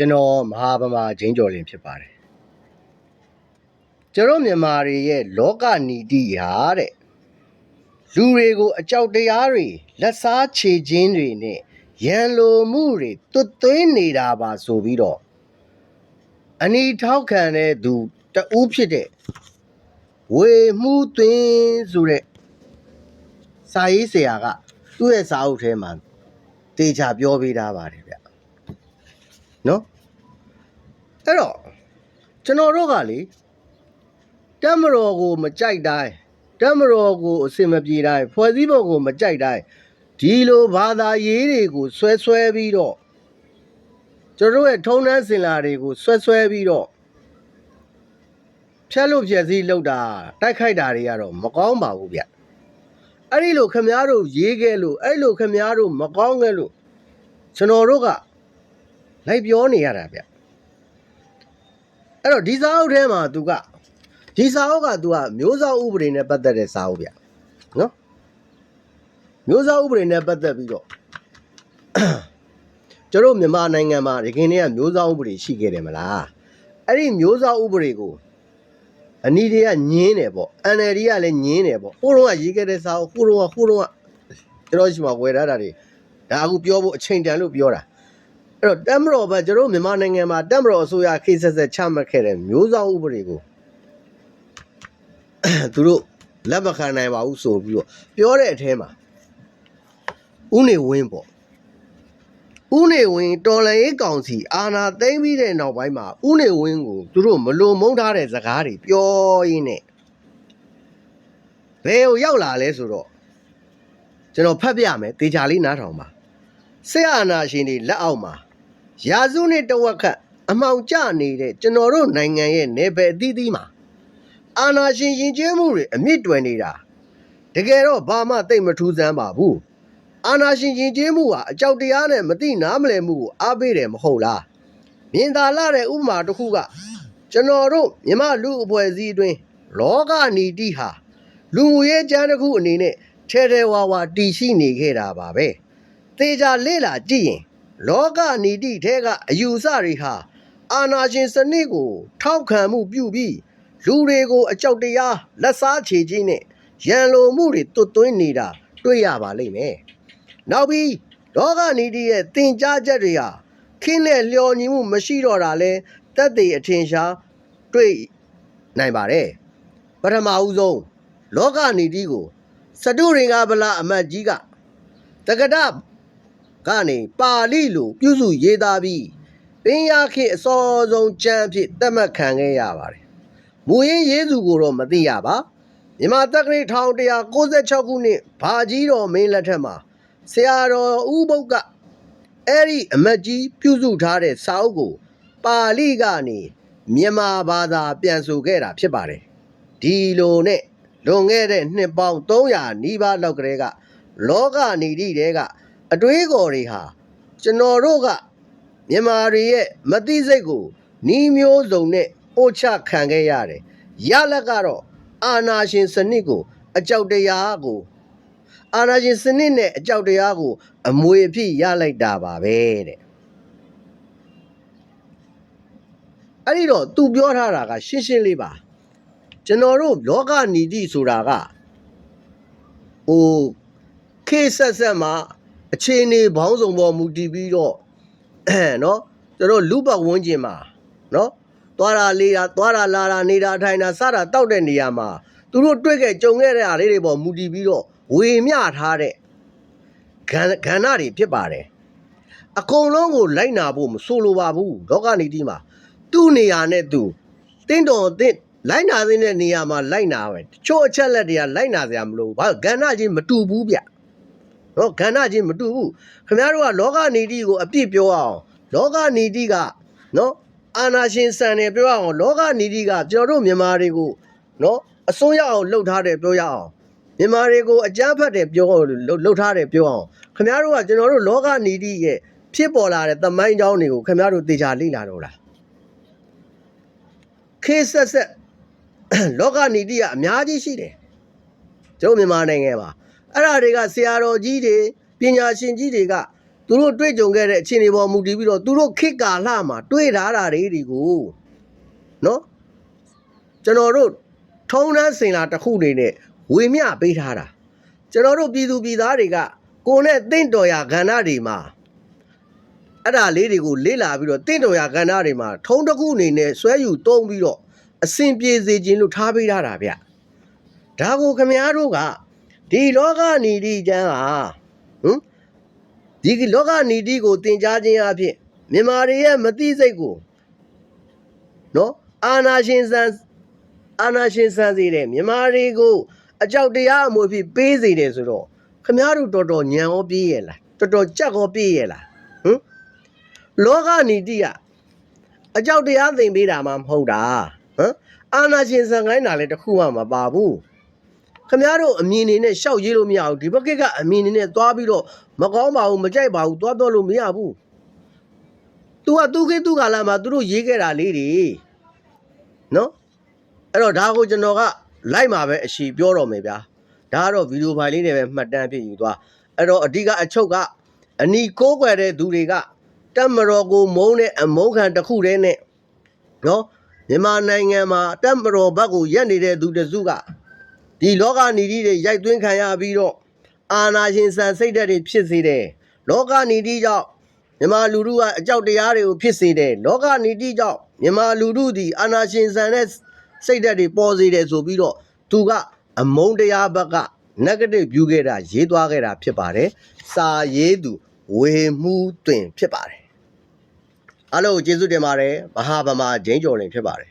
ကျွန်တော်မဟာဗမာဂျင်းကျော်လင်ဖြစ်ပါတယ်ကျွန်တော်မြန်မာတွေရဲ့လောကနီတိဟာတဲ့လူတွေကိုအကြောက်တရားတွေလက်စားခြေချင်းတွေနဲ့ရန်လိုမှုတွေတွတ်သွင်းနေတာပါဆိုပြီးတော့အနီထောက်ခံတဲ့သူတဦးဖြစ်တဲ့ဝေမှုသွင်းဆိုတဲ့စာရေးဆရာကသူ့ရဲ့စာအုပ်ထဲမှာတေချာပြောပေးထားပါတယ်ဗျ နော်အဲ့တော့ကျွန်တော်တို့ကလေတက်မတော်ကိုမကြိုက်တိုင်းတက်မတော်ကိုအစင်မပြေတိုင်းဖွဲ့စည်းပုံကိုမကြိုက်တိုင်းဒီလိုဘာသာရေးတွေကိုဆွဲဆွဲပြီးတော့ကျွန်တော်တို့ရဲ့ထုံးတမ်းစင်လာတွေကိုဆွဲဆွဲပြီးတော့ဖြတ်လို့ဖြည့်စည်းလောက်တာတိုက်ခိုက်တာတွေကတော့မကောင်းပါဘူးဗျအဲ့ဒီလိုခမားတို့ရေးခဲ့လို့အဲ့လိုခမားတို့မကောင်းခဲ့လို့ကျွန်တော်တို့က လိုက်ပြောနေရတာဗျအဲ့တော့ဒီစာအုပ်ထဲမှာ तू ကဒီစာအုပ်က तू ကမျိုးစောဥပဒေနဲ့ပတ်သက်တဲ့စာအုပ်ဗျနော်မျိုးစောဥပဒေနဲ့ပတ်သက်ပြီးတော့ကျွန်တော်မြန်မာနိုင်ငံမှာဒီခင်တည်းကမျိုးစောဥပဒေရှိခဲ့တယ်မလားအဲ့ဒီမျိုးစောဥပဒေကိုအနီတွေကညင်းတယ်ပေါ့ NLD ကလည်းညင်းတယ်ပေါ့ဟိုတော့ကရေးခဲ့တဲ့စာအုပ်ဟိုတော့ကဟိုတော့ကကျွန်တော်ရှိမှဝယ်ထားတာတွေဒါအခုပြောဖို့အချိန်တန်လို့ပြောတာ အဲ့တော့တက်မတော်ဘက်ကျွန်တော်တို့မြန်မာနိုင်ငံမှာတက်မတော်အစိုးရခေတ်ဆက်ဆက်ချမှတ်ခဲ့တဲ့မျိုးစောဥပဒေကိုသူတို့လက်မခံနိုင်ပါဘူးဆိုပြီးတော့ပြောတဲ့အထဲမှာဥနေဝင်းပေါ့ဥနေဝင်းတော်လန်ရေးကောင်စီအာဏာသိမ်းပြီးတဲ့နောက်ပိုင်းမှာဥနေဝင်းကိုသူတို့မလွန်မုန်းထားတဲ့စကားတွေပြောရင်းနဲ့ဘယ်ကိုရောက်လာလဲဆိုတော့ကျွန်တော်ဖတ်ပြမယ်တေချာလေးနားထောင်ပါဆရာအာနာရှင်တွေလက်အောက်မှာ ရာစုနှစ်တဝက်ခန့်အမှောင်ကျနေတဲ့ကျွန်တော်တို့နိုင်ငံရဲ့နယ်ပယ်အသီးသီးမှာအာနာရှင်ယဉ်ကျေးမှုတွေအမြင့်တွယ်နေတာတကယ်တော့ဘာမှသိပ်မထူးဆန်းပါဘူးအာနာရှင်ယဉ်ကျေးမှုဟာအကြောက်တရားနဲ့မသိနားမလည်မှုကိုအားပေးတယ်မဟုတ်လားမြင်သာလာတဲ့ဥပမာတစ်ခုကကျွန်တော်တို့မြမလူအဖွဲ့အစည်းအတွင်းလောကနီတိဟာလူမှုရေးကျမ်းတစ်ခုအနေနဲ့ထဲထဲဝါဝါတည်ရှိနေခဲ့တာပါပဲသေချာလေ့လာကြည့်ရင် လောကနီတိထဲကအယူဆတွေဟာအာနာရှင်စနစ်ကို ထောက်ခံမှုပြုပြီးလူတွေကိုအကြောက်တရားလက်စားချေခြင်းနဲ့ရန်လိုမှုတွေတွတ်သွင်းနေတာတွေ့ရပါလိမ့်မယ်။နောက်ပြီးလောကနီတိရဲ့တင် जा ချက်တွေဟာခင်းနဲ့လျော်ညီမှုမရှိတော့တာလဲတက်သေးအထင်ရှားတွေ့နိုင်ပါတယ်။ပထမဦးဆုံးလောကနီတိကိုစတုရင်္ဂဗလာအမတ်ကြီးကတက္ကဒ ကနေပါဠိလိုပြုစုရေးသားပြီးပင်ရခေတ်အစောဆုံးကျမ်းအဖြစ်သတ်မှတ်ခံခဲ့ရပါတယ်။မူရင်းရေးသူကိုတော့မသိရပါ။မြန်မာတက္ကရာ1196ခုနှစ်ဘာကြီးတော်မင်းလက်ထက်မှာဆရာတော်ဥပုပ်ကအဲ့ဒီအမတ်ကြီးပြုစုထားတဲ့စာအုပ်ကိုပါဠိကနေမြန်မာဘာသာပြန်ဆိုခဲ့တာဖြစ်ပါတယ်။ဒီလိုနဲ့လွန်ခဲ့တဲ့နှစ်ပေါင်း300နီးပါးလောက်ကလေးကလောကနီတိတဲက အတွေးခေါ်တွေဟာကျွန်တော်တို့ကမြန်မာတွေရဲ့မသိစိတ်ကိုနီးမျိုးစုံနဲ့ပို့ချခံခဲ့ရတယ်။ရလက်ကတော့အာနာရှင်စနစ်ကိုအကြောက်တရားကိုအာနာရှင်စနစ်နဲ့အကြောက်တရားကို အမွေအဖြစ်ရလိုက်တာပါပဲတဲ့။အဲ့ဒီတော့သူပြောထားတာက ရှင်းရှင်းလေးပါ။ကျွန်တော်တို့လောကနီတိဆိုတာကဟိုခေတ်ဆက်ဆက်မှာ အခြေအနေဘောင်းဆောင်ပေါ်မူတည်ပြီးတော့နော်ကျွန်တော်လူပတ်ဝန်းကျင်မှာနော်သွားတာလေးတာသွားတာလာတာနေတာထိုင်တာစတာတောက်တဲ့နေရာမှာသူတို့တွေ့ခဲ့ကြုံခဲ့တဲ့အားလေးတွေပေါ်မူတည်ပြီးတော့ဝေမျှထားတဲ့ကဏ္ဍကဏ္ဍတွေဖြစ်ပါတယ်အကုန်လုံးကိုလိုက်နာဖို့မဆိုလိုပါဘူးလောကနီတိမှာသူ့နေရာနဲ့သူတင်းတော်တင်းလိုက်နာတဲ့နေရာမှာလိုက်နာပဲတချို့အချက်လက်တွေကလိုက်နာစရာမလိုဘူးဘာကဏ္ဍချင်းမတူဘူးဗျ နော်ကဏ္ဍချင်းမတူဘူးခင်ဗျားတို့ကလောကနေတိကိုအပြစ်ပြောအောင်လောကနေတိကနော်အာနာရှင်ဆန်တယ်ပြောအောင်လောကနေတိကကျွန်တော်တို့မြန်မာတွေကိုနော်အစွန်းရအောင်လှုပ်ထားတယ်ပြောရအောင်မြန်မာတွေကိုအကြမ်းဖက်တယ်ပြောအောင်လှုပ်လှုပ်ထားတယ်ပြောအောင်ခင်ဗျားတို့ကကျွန်တော်တို့လောကနေတိရဲ့ဖြစ်ပေါ်လာတဲ့သမိုင်းကြောင်းတွေကိုခင်ဗျားတို့သေချာလေ့လာတော့လားခေတ်ဆက်ဆက်လောကနေတိကအများကြီးရှိတယ်ကျွန်တော်မြန်မာနိုင်ငံမှာ အဲ့ဒါတွေကဆရာတော်ကြီးတွေပညာရှင်ကြီးတွေကသူတို့တွေ့ကြုံခဲ့တဲ့အခြေအနေပေါ်မူတည်ပြီးတော့သူတို့ခေတ်ကာလမှာတွေ့ထားတာတွေဒီကိုနော်ကျွန်တော်တို့ထုံးတန်းစင်လာတစ်ခုနေနဲ့ဝေမျှပေးထားတာကျွန်တော်တို့ပြည်သူပြည်သားတွေကကိုယ်နဲ့တင့်တော်ရာကဏ္ဍတွေမှာအဲ့ဒါလေးတွေကိုလေ့လာပြီးတော့တင့်တော်ရာကဏ္ဍတွေမှာထုံးတစ်ခုအနေနဲ့ဆွဲယူတုံးပြီးတော့အစဉ်ပြေစေခြင်းလို့ထားပေးထားတာဗျဒါကိုခမည်းတော်က ဒီလောကနီတိကျမ်းဟာဟမ်ဒီလောကနီတိကိုတင် जा ခြင်းအဖြစ်မြန်မာတွေရဲ့မသိစိတ်ကိုနော်အာနာရှင်ဆန်အာနာရှင်ဆန်စေတယ်မြန်မာတွေကိုအကြောက်တရားအမှုအဖြစ်ပေးစေတယ်ဆိုတော့ခမားတို့တော်တော်ညံရောပြေးရဲ့လားတော်တော်ကြက်ရောပြေးရဲ့လားဟမ်လောကနီတိကအကြောက်တရားသိမ့်ပေးတာမှမဟုတ်တာဟမ်အာနာရှင်ဆန်ခိုင်းတာလည်းတစ်ခုမှမပါဘူး ခမရတို့အမြင်နေနဲ့ရှောက်ရေးလို့မရဘူးဒီဘက်ကကအမြင်နေနဲ့သွားပြီးတော့မကောင်းပါဘူးမကြိုက်ပါဘူးသွားပြောလို့မရဘူး तू ကသူခေတ်သူကာလမှာသူတို့ရေးခဲ့တာလေးတွေနော်အဲ့တော့ဒါကိုကျွန်တော်ကလိုက်မှာပဲအရှိပြောတော့မယ်ဗျာဒါကတော့ဗီဒီယိုဖိုင်လေးတွေပဲမှတ်တမ်းဖြစ်ယူသွားအဲ့တော့အဓိကအချုပ်ကအနီကိုးကွယ်တဲ့သူတွေကတက်မတော်ကိုမုန်းတဲ့အမုန်းခံတစ်ခုတည်းနဲ့နော်မြန်မာနိုင်ငံမှာတက်မတော်ဘက်ကိုရက်နေတဲ့သူတစုက ဒီလောကနီတိတွေရိုက်သွင်းခံရပြီးတော့အာနာရှင်ဆန်စိတ်ဓာတ်တွေဖြစ်စေတယ်လောကနီတိကြောင့်မြမလူတို့ကအကြောက်တရားတွေကိုဖြစ်စေတယ်လောကနီတိကြောင့်မြမလူတို့ဒီအာနာရှင်ဆန်တဲ့စိတ်ဓာတ်တွေပေါ်စေတယ်ဆိုပြီးတော့သူကအမုန်းတရားဘက်က negative view ခဲ့တာရေးသွားခဲ့တာဖြစ်ပါတယ်စာရေးသူဝေမှုတွင်ဖြစ်ပါတယ်အားလုံးကိုကျေးဇူးတင်ပါတယ်မဟာဗမာဂျင်းကျော်လင်ဖြစ်ပါတယ်